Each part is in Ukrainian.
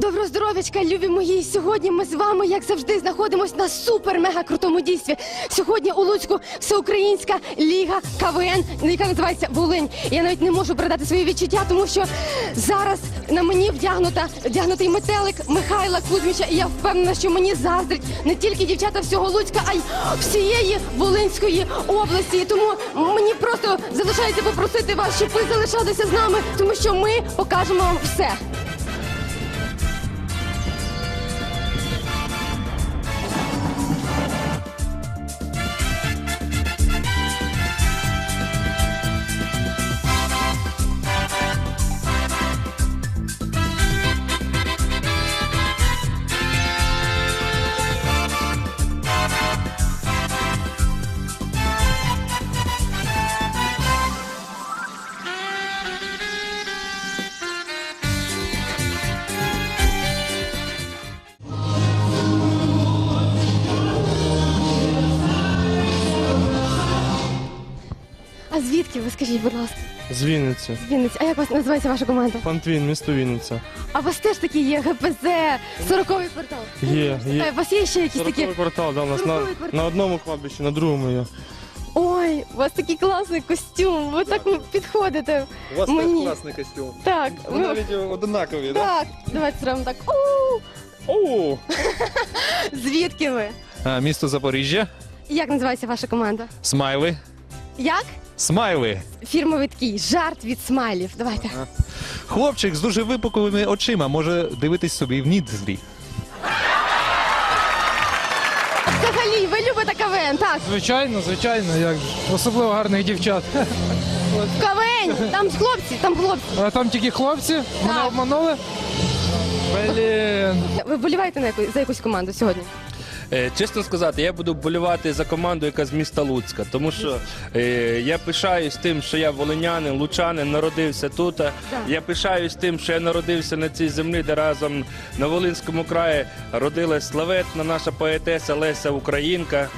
Доброго здоров'ячка, любі мої! Сьогодні ми з вами, як завжди, знаходимося на супер-мега крутому дійстві. Сьогодні у Луцьку всеукраїнська ліга КВН, яка називається Волинь. Я навіть не можу передати свої відчуття, тому що зараз на мені вдягнута вдягнутий метелик Михайла Кузьміча, і я впевнена, що мені заздрить не тільки дівчата всього Луцька, а й всієї Волинської області. Тому мені просто залишається попросити вас, щоб ви залишалися з нами, тому що ми покажемо вам все. А звідки ви скажіть, будь ласка, З Вінниці. з Вінниці? А як вас називається ваша команда? Фантвін, місто Вінниця. А у вас теж такі є ГПЗ, 40-й квартал? Є, є. Е, У вас є ще якісь такі? 40 квартал, да, у нас на, 40-й квартал. на одному кладбищі, на другому є. Ой, у вас такий класний костюм. Ви так підходите. У вас Мені. теж класний костюм. Так, Ви ви... навіть одинакові, так? так, давайте зробимо так. У! О, Звідки ви? А, Місто Запоріжжя. Як називається ваша команда? Смайли. Як? Смайли. Фірмовий такий жарт від смайлів. Давайте. Хлопчик з дуже випуклими очима може дивитись собі в ніздрі. Взагалі, ви любите КВН, так? Звичайно, звичайно, як же. Особливо гарних дівчат. КВН! Там хлопці, там хлопці. А там тільки хлопці, мене Так. обманули. Блін. Ви вболіваєте на яку, за якусь команду сьогодні? Е, Чесно сказати, я буду вболівати за команду, яка з міста Луцька, тому що е, я пишаюсь тим, що я волинянин, лучанин, народився тут. Я пишаюсь тим, що я народився на цій землі, де разом на Волинському краї родилась славетна наша поетеса Леся Українка.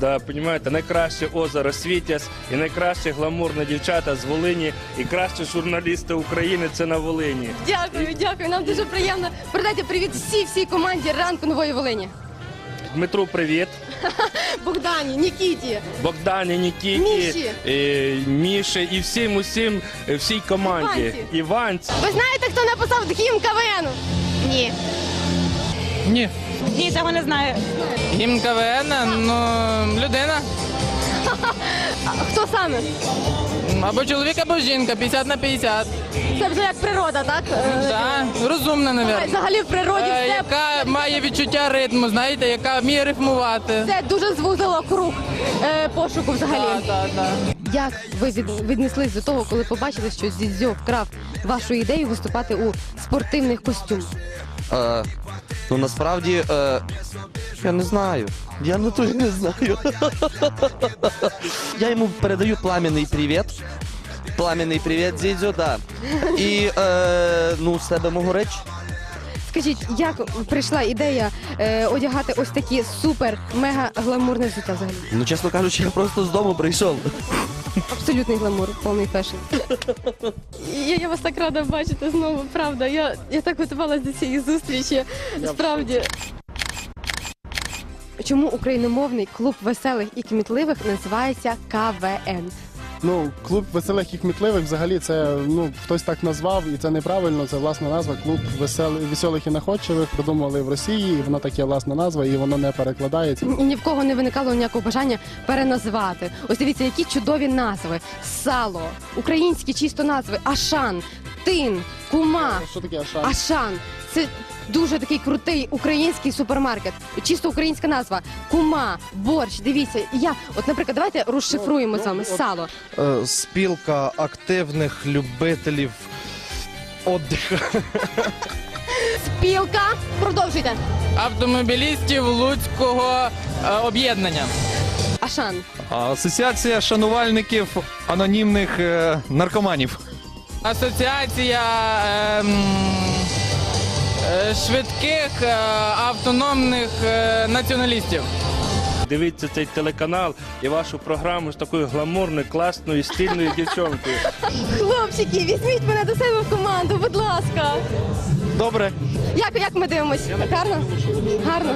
Да, понімаєте, найкраще озеро Світязь і найкраще гламурні дівчата з Волині, і кращі журналісти України це на Волині. Дякую, дякую. Нам дуже приємно. Передайте привіт всій всій команді ранку нової Волині. Дмитру, привіт. Богдані, Нікіті. Богдані, Нікіті, Міші. е, Міші і всім усім е, всій команді. Іванці. Іванці. Ви знаєте, хто написав гімн КВН? Ні. Ні. Ні, цього не знаю. Гімн КВН, ну, людина. А, Хто саме? Або чоловік, або жінка, 50 на 50. Це вже як природа, так? Е, Так, розумна, навірно. Взагалі в природі Е, все, Яка має відчуття ритму, знаєте, яка вміє рифмувати. все дуже звузило круг е, пошуку взагалі. Так, так, так. Як ви від, віднеслись до того, коли побачили, що Зідзьо вкрав вашу ідею виступати у спортивних костюмах? Е, ну насправді е, я не знаю. Я на то не знаю. я йому передаю пламенний привіт. Пламенний привіт, Зідзю, да. І е, ну, з себе можу речі. Скажіть, як прийшла ідея е, одягати ось такі супер мега гламурне взуття взагалі? Ну, чесно кажучи, я просто з дому прийшов. Абсолютний гламур, повний фешн. Я, я вас так рада бачити знову, правда. Я, я так готувалася до цієї зустрічі. Справді. Чому україномовний клуб веселих і кмітливих називається КВН? Ну, клуб веселих і кмітливих взагалі це ну хтось так назвав, і це неправильно. Це власна назва. Клуб веселих, веселих і находчивих придумали в Росії, і воно таке власна назва, і воно не перекладається. І ні в кого не виникало ніякого бажання переназвати. Ось дивіться, які чудові назви: сало, українські чисто назви, Ашан, Тин, Кума. Що таке Ашан? Ашан. Це дуже такий крутий український супермаркет. Чисто українська назва. Кума, борщ. Дивіться, я, от, наприклад, давайте розшифруємо з вами сало. Е, Спілка активних любителів отдиха. Спілка. Продовжуйте. Автомобілістів Луцького е, об'єднання. Ашан. Асоціація шанувальників анонімних е, наркоманів. Асоціація ем, е, швидких е, автономних е, націоналістів. Дивіться цей телеканал і вашу програму з такою гламурною, класною, стильною дівчонкою. Хлопчики, візьміть мене до себе в команду, будь ласка. Добре. Як, як ми дивимось? Гарно? Гарно.